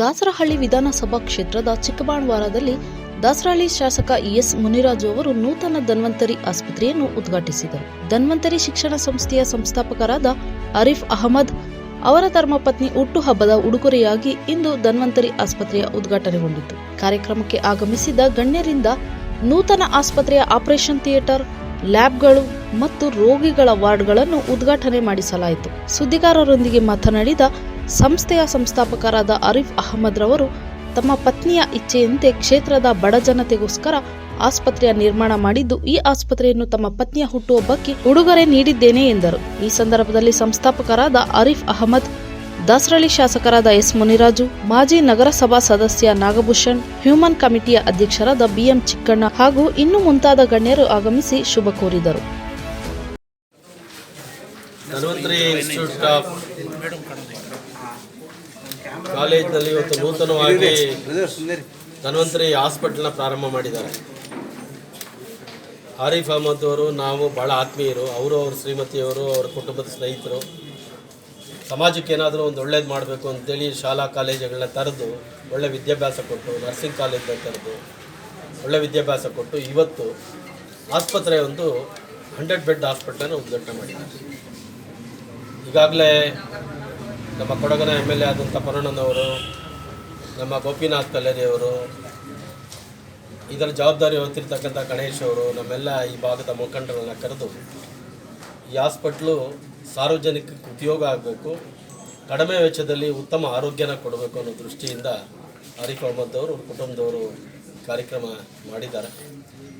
ದಾಸರಹಳ್ಳಿ ವಿಧಾನಸಭಾ ಕ್ಷೇತ್ರದ ಚಿಕ್ಕಬಾಣವಾರದಲ್ಲಿ ದಾಸರಹಳ್ಳಿ ಶಾಸಕ ಎಸ್ ಮುನಿರಾಜು ಅವರು ನೂತನ ಧನ್ವಂತರಿ ಆಸ್ಪತ್ರೆಯನ್ನು ಉದ್ಘಾಟಿಸಿದರು. ಧನ್ವಂತರಿ ಶಿಕ್ಷಣ ಸಂಸ್ಥೆಯ ಸಂಸ್ಥಾಪಕರಾದ ಅರಿಫ್ ಅಹಮದ್ ಅವರ ಧರ್ಮಪತ್ನಿ ಹುಟ್ಟುಹಬ್ಬದ ಉಡುಗೊರೆಯಾಗಿ ಇಂದು ಧನ್ವಂತರಿ ಆಸ್ಪತ್ರೆಯ ಉದ್ಘಾಟನೆಗೊಂಡಿತು. ಕಾರ್ಯಕ್ರಮಕ್ಕೆ ಆಗಮಿಸಿದ ಗಣ್ಯರಿಂದ ನೂತನ ಆಸ್ಪತ್ರೆಯ ಆಪರೇಷನ್ ಥಿಯೇಟರ್, ಲ್ಯಾಬ್ಗಳು ಮತ್ತು ರೋಗಿಗಳ ವಾರ್ಡ್ಗಳನ್ನು ಉದ್ಘಾಟನೆ ಮಾಡಿಸಲಾಯಿತು. ಸುದ್ದಿಗಾರರೊಂದಿಗೆ ಮಾತನಾಡಿದ ಸಂಸ್ಥೆಯ ಸಂಸ್ಥಾಪಕರಾದ ಅರಿಫ್ ಅಹಮದ್ ರವರು ತಮ್ಮ ಪತ್ನಿಯ ಇಚ್ಛೆಯಂತೆ ಕ್ಷೇತ್ರದ ಬಡ ಜನತೆಗೋಸ್ಕರ ಆಸ್ಪತ್ರೆಯ ನಿರ್ಮಾಣ ಮಾಡಿದ್ದು, ಈ ಆಸ್ಪತ್ರೆಯನ್ನು ತಮ್ಮ ಪತ್ನಿಯ ಹುಟ್ಟುಹಬ್ಬಕ್ಕೆ ಉಡುಗೊರೆ ನೀಡಿದ್ದೇನೆ ಎಂದರು. ಈ ಸಂದರ್ಭದಲ್ಲಿ ಸಂಸ್ಥಾಪಕರಾದ ಅರಿಫ್ ಅಹಮದ್, ದಾಸರಳ್ಳಿ ಶಾಸಕರಾದ ಎಸ್ ಮುನಿರಾಜು, ಮಾಜಿ ನಗರಸಭಾ ಸದಸ್ಯ ನಾಗಭೂಷಣ್, ಹ್ಯೂಮನ್ ಕಮಿಟಿಯ ಅಧ್ಯಕ್ಷರಾದ ಬಿಎಂ ಚಿಕ್ಕಣ್ಣ ಹಾಗೂ ಇನ್ನು ಮುಂತಾದ ಗಣ್ಯರು ಆಗಮಿಸಿ ಶುಭ ಕೋರಿದರು. ಧನ್ವಂತರಿ ಇನ್ಸ್ಟಿಟ್ಯೂಟ್ ಆಫ್ ಕಾಲೇಜ್ನಲ್ಲಿ ಇವತ್ತು ನೂತನವಾಗಿ ಧನ್ವಂತರಿ ಹಾಸ್ಪಿಟಲ್ನ ಪ್ರಾರಂಭ ಮಾಡಿದ್ದಾರೆ. ಆರಿಫ್ ಅಹಮದ್ ಅವರು, ನಾವು ಭಾಳ ಆತ್ಮೀಯರು, ಅವರು ಅವ್ರ ಶ್ರೀಮತಿಯವರು ಅವರ ಕುಟುಂಬದ ಸ್ನೇಹಿತರು. ಸಮಾಜಕ್ಕೆ ಏನಾದರೂ ಒಂದು ಒಳ್ಳೇದು ಮಾಡಬೇಕು ಅಂತೇಳಿ ಶಾಲಾ ಕಾಲೇಜುಗಳನ್ನ ತರೆದು ಒಳ್ಳೆ ವಿದ್ಯಾಭ್ಯಾಸ ಕೊಟ್ಟು ನರ್ಸಿಂಗ್ ಕಾಲೇಜನ್ನ ತೆರೆದು ಒಳ್ಳೆ ವಿದ್ಯಾಭ್ಯಾಸ ಕೊಟ್ಟು ಇವತ್ತು ಆಸ್ಪತ್ರೆ ಒಂದು ಹಂಡ್ರೆಡ್ ಬೆಡ್ ಹಾಸ್ಪಿಟ್ಲನ್ನು ಉದ್ಘಾಟನೆ ಮಾಡಿದ್ದಾರೆ. ಈಗಾಗಲೇ ನಮ್ಮ ಕೊಡಗನ ಎಂ ಎಲ್ ಎ ಆದಂಥ ಪರಣ್ಣನವರು ನಮ್ಮ ಗೋಪಿನಾಥ್ ಕಲ್ಲೇರಿಯವರು, ಇದರ ಜವಾಬ್ದಾರಿ ಹೊತ್ತಿರ್ತಕ್ಕಂಥ ಗಣೇಶ್ ಅವರು ನಮ್ಮೆಲ್ಲ ಈ ಭಾಗದ ಮುಖಂಡರನ್ನು ಕರೆದು ಈ ಹಾಸ್ಪಿಟ್ಲು ಸಾರ್ವಜನಿಕಕ್ಕೆ ಉಪಯೋಗ ಆಗಬೇಕು, ಕಡಿಮೆ ವೆಚ್ಚದಲ್ಲಿ ಉತ್ತಮ ಆರೋಗ್ಯನ ಕೊಡಬೇಕು ಅನ್ನೋ ದೃಷ್ಟಿಯಿಂದ ಆರಿಫ್ ಅಹಮದ್ ಅವರು ಕುಟುಂಬದವರು ಕಾರ್ಯಕ್ರಮ ಮಾಡಿದ್ದಾರೆ.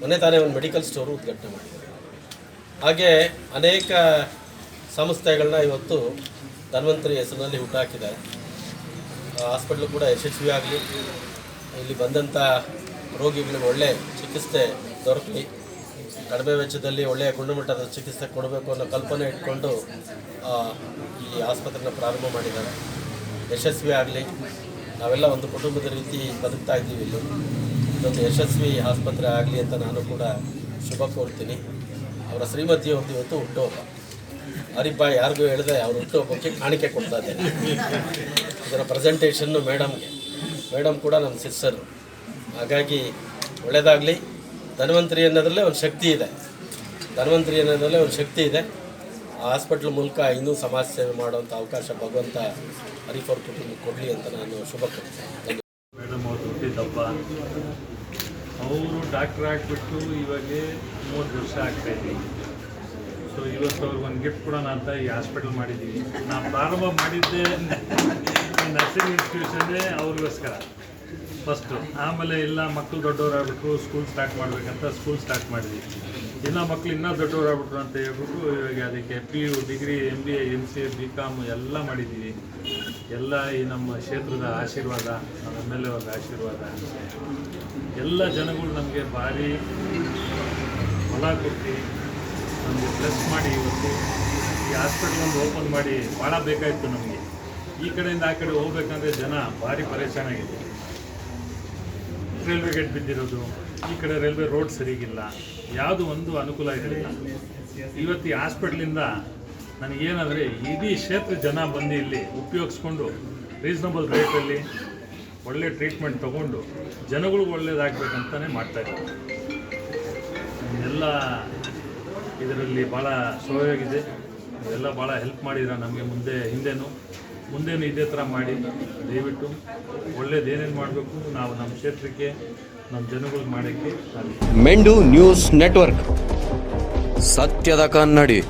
ಮೊನ್ನೆ ತಾನೇ ಒಂದು ಮೆಡಿಕಲ್ ಸ್ಟೋರು ಉದ್ಘಾಟನೆ ಮಾಡಿದ್ದಾರೆ. ಹಾಗೆ ಅನೇಕ ಸಂಸ್ಥೆಗಳನ್ನ ಇವತ್ತು ಧನ್ವಂತರಿ ಹೆಸರಿನಲ್ಲಿ ಹುಟ್ಟಾಕಿದ್ದಾರೆ ಹಾಸ್ಪಿಟ್ಲು ಕೂಡ ಯಶಸ್ವಿ ಆಗಲಿ. ಇಲ್ಲಿ ಬಂದಂಥ ರೋಗಿಗಳಿಗೆ ಒಳ್ಳೆ ಚಿಕಿತ್ಸೆ ದೊರಕಲಿ. ಕಡಿಮೆ ವೆಚ್ಚದಲ್ಲಿ ಒಳ್ಳೆಯ ಗುಣಮಟ್ಟದ ಚಿಕಿತ್ಸೆ ಕೊಡಬೇಕು ಅನ್ನೋ ಕಲ್ಪನೆ ಇಟ್ಕೊಂಡು ಈ ಆಸ್ಪತ್ರೆನ ಪ್ರಾರಂಭ ಮಾಡಿದ್ದಾರೆ. ಯಶಸ್ವಿ ಆಗಲಿ. ನಾವೆಲ್ಲ ಒಂದು ಕುಟುಂಬದ ರೀತಿ ಬದುಕ್ತಾ ಇದ್ದೀವಿ ಇಲ್ಲಿ. ಇದೊಂದು ಯಶಸ್ವಿ ಆಸ್ಪತ್ರೆ ಆಗಲಿ ಅಂತ ನಾನು ಕೂಡ ಶುಭ ಕೋರ್ತೀನಿ. ಅವರ ಶ್ರೀಮತಿಯವ್ರದ್ದು ಇವತ್ತು ಹುಟ್ಟುಹಬ್ಬ ಹರಿಬ್ಬ ಯಾರಿಗೂ ಹೇಳಿದೆ, ಅವ್ರ ಹುಟ್ಟುಹಬ್ಬಕ್ಕೆ ಕಾಣಿಕೆ ಕೊಡ್ತಾ ಇದ್ದೇನೆ ಇದರ ಪ್ರೆಸೆಂಟೇಷನ್ನು ಮೇಡಮ್ಗೆ ಮೇಡಮ್ ಕೂಡ ನಮ್ಮ ಸಿಸ್ಟರು ಹಾಗಾಗಿ ಒಳ್ಳೆಯದಾಗಲಿ ಧನ್ವಂತರಿ ಅನ್ನೋದ್ರಲ್ಲೇ ಒಂದು ಶಕ್ತಿ ಇದೆ. ಧನ್ವಂತರಿ ಅನ್ನೋದ್ರಲ್ಲೇ ಒಂದು ಶಕ್ತಿ ಇದೆ. ಆ ಹಾಸ್ಪಿಟ್ಲ್ ಮೂಲಕ ಇನ್ನೂ ಸಮಾಜ ಸೇವೆ ಮಾಡುವಂಥ ಅವಕಾಶ ಭಗವಂತ ಹರಿಫೋರ್ ಕುಟುಂಬಕ್ಕೆ ಕೊಡಲಿ ಅಂತ ನಾನು ಶುಭ ಕೋರ್ತೇನೆ ಮೇಡಮ್ ಅವ್ರು ಹುಟ್ಟಿದಬ್ಬ ಅವರು ಡಾಕ್ಟ್ರ್ ಆಗಿಬಿಟ್ಟು ಇವಾಗ ಮೂವತ್ತು ವರ್ಷ ಆಗ್ತಾ ಇದ್ದೀವಿ ಸೊ ಇವತ್ತು ಅವ್ರಿಗೆ ಒಂದು ಗಿಫ್ಟ್ ಕೊಡೋಣ ಅಂತ ಈ ಹಾಸ್ಪಿಟಲ್ ಮಾಡಿದ್ದೀವಿ. ನಾವು ಪ್ರಾರಂಭ ಮಾಡಿದ್ದೆ ನರ್ಸಿಂಗ್ ಇನ್ಸ್ಟಿಟ್ಯೂಷನ್ನೇ ಅವ್ರಿಗೋಸ್ಕರ. ಫಸ್ಟು ಆಮೇಲೆ ಎಲ್ಲ ಮಕ್ಕಳು ದೊಡ್ಡವರಾಗ್ಬಿಟ್ರು ಸ್ಕೂಲ್ ಸ್ಟಾರ್ಟ್ ಮಾಡಬೇಕಂತ ಸ್ಕೂಲ್ ಸ್ಟಾರ್ಟ್ ಮಾಡಿದ್ವಿ. ಇನ್ನು ಮಕ್ಕಳು ಇನ್ನೂ ದೊಡ್ಡವರಾಗ್ಬಿಟ್ರು ಅಂತ ಹೇಳ್ಬಿಟ್ಟು ಇವಾಗ ಅದಕ್ಕೆ P U degree M B A M C A B com ಎಲ್ಲ ಮಾಡಿದ್ದೀವಿ. ಎಲ್ಲ ಈ ನಮ್ಮ ಕ್ಷೇತ್ರದ ಆಶೀರ್ವಾದ, ನಮ್ಮ ಎಂ ಎಲ್ ಎ ಆಶೀರ್ವಾದ. ಎಲ್ಲ ಜನಗಳು ನಮಗೆ ಭಾರಿ ಹೊಲ ಕೊಟ್ಟು ನಮಗೆ ಪ್ಲಸ್ ಮಾಡಿ ಇವತ್ತು ಈ ಹಾಸ್ಪಿಟ್ಲ್ ಒಂದು ಓಪನ್ ಮಾಡಿ ಭಾಳ ಬೇಕಾಯಿತು ನಮಗೆ. ಈ ಕಡೆಯಿಂದ ಆ ಕಡೆ ಹೋಗ್ಬೇಕಂದ್ರೆ ಜನ ಭಾರಿ ಪರೇಶಾನ ಆಗಿದೆ ರೈಲ್ವೆ ಗೇಟ್ ಬಿದ್ದಿರೋದು, ಈ ಕಡೆ ರೈಲ್ವೆ ರೋಡ್ ಸರಿಗಿಲ್ಲ. ಯಾವುದು ಒಂದು ಅನುಕೂಲ ಇರಲಿಲ್ಲ. ಇವತ್ತು ಈ ಹಾಸ್ಪಿಟ್ಲಿಂದ ನನಗೇನಾದರೆ ಇಡೀ ಕ್ಷೇತ್ರ ಜನ ಬಂದು ಇಲ್ಲಿ ಉಪಯೋಗಿಸ್ಕೊಂಡು ರೀಸನಬಲ್ ರೇಟಲ್ಲಿ ಒಳ್ಳೆ ಟ್ರೀಟ್ಮೆಂಟ್ ತೊಗೊಂಡು ಜನಗಳಿಗೂ ಒಳ್ಳೇದಾಗಬೇಕಂತಲೇ ಮಾಡ್ತಾಯಿದ್ದೀವಿ ಎಲ್ಲ ಇದರಲ್ಲಿ ಭಾಳ ಸಹಯೋಗಿದೆ ಎಲ್ಲ ಭಾಳ ಹೆಲ್ಪ್ ಮಾಡಿದ್ರೆ ನಮಗೆ ಮುಂದೆ, ಹಿಂದೆನೂ. ಮುಂದೇನು ಇದೇ ಥರ ಮಾಡಿ. ದಯವಿಟ್ಟು ಒಳ್ಳೇದು ಏನೇನು ಮಾಡಬೇಕು ನಾವು ನಮ್ಮ ಕ್ಷೇತ್ರಕ್ಕೆ, ನಮ್ಮ ಜನಗಳಿಗೆ ಮಾಡೋಕ್ಕೆ ಮೆಂಡು ನ್ಯೂಸ್ ನೆಟ್ವರ್ಕ್. ಸತ್ಯದ ಕನ್ನಡಿ.